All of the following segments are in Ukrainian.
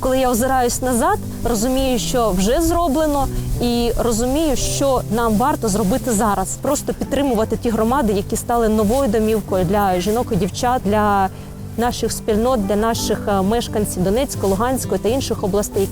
Коли я озираюсь назад, розумію, що вже зроблено, і розумію, що нам варто зробити зараз. Просто підтримувати ті громади, які стали новою домівкою для жінок і дівчат, для наших спільнот, для наших е, мешканців Донецької, Луганської та інших областей.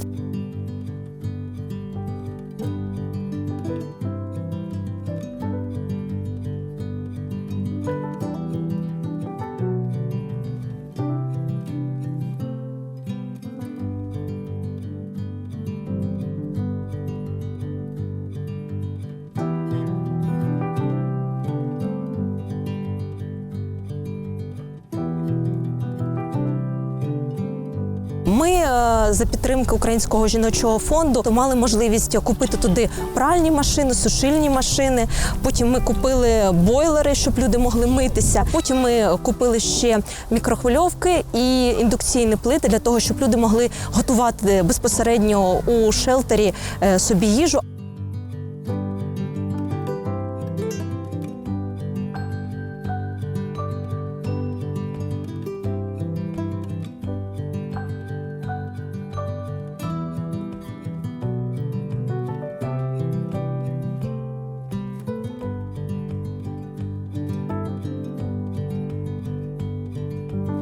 Ми е, за підтримки українського жіночого фонду мали можливість купити туди пральні машини, сушильні машини. Потім ми купили бойлери, щоб люди могли митися. Потім ми купили ще мікрохвильовки і індукційні плити для того, щоб люди могли готувати безпосередньо у шелтері е, собі їжу.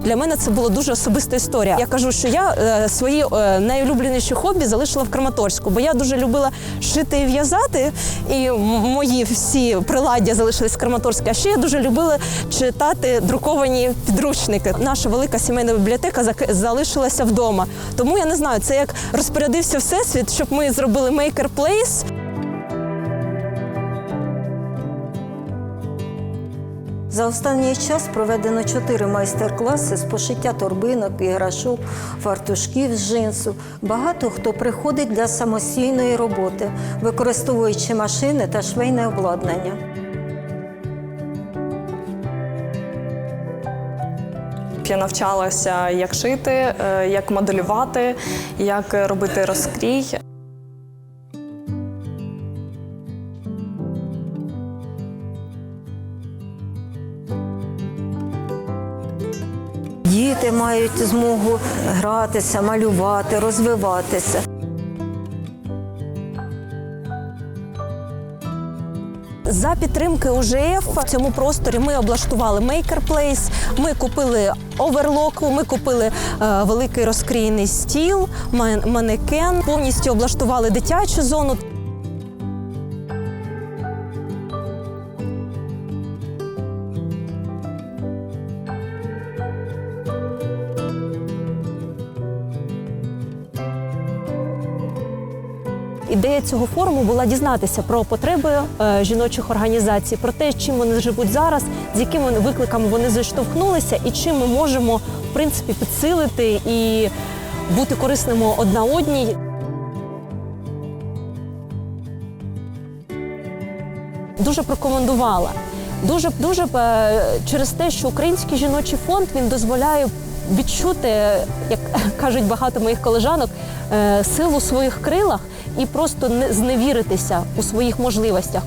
Для мене це була дуже особиста історія. Я кажу, що я е, свої е, найулюбленіші хобі залишила в Краматорську, бо я дуже любила шити і в'язати, і мої всі приладдя залишились в Краматорську. А ще я дуже любила читати друковані підручники. Наша велика сімейна бібліотека залишилася вдома. Тому я не знаю, це як розпорядився всесвіт, щоб ми зробили Maker За останній час проведено чотири майстер-класи з пошиття торбинок, іграшок, фартушків з джинсу. Багато хто приходить для самостійної роботи, використовуючи машини та швейне обладнання. Я навчалася, як шити, е, як моделювати, як робити розкрій. Діти мають змогу гратися, малювати, розвиватися. За підтримки УЖФ в цьому просторі ми облаштували Place, Ми купили оверлок, ми купили е, великий розкрійний стіл, манекен, повністю облаштували дитячу зону. Ідея цього форуму була дізнатися про потреби е, жіночих організацій, про те, чим вони живуть зараз, з якими викликами вони зіштовхнулися, і чим ми можемо в принципі підсилити і бути корисними одна одній. Дуже прокомендувала. Дуже дуже е, через те, що український жіночий фонд він дозволяє відчути, як кажуть багато моїх колежанок, е, силу в своїх крилах і просто не зневіритися у своїх можливостях.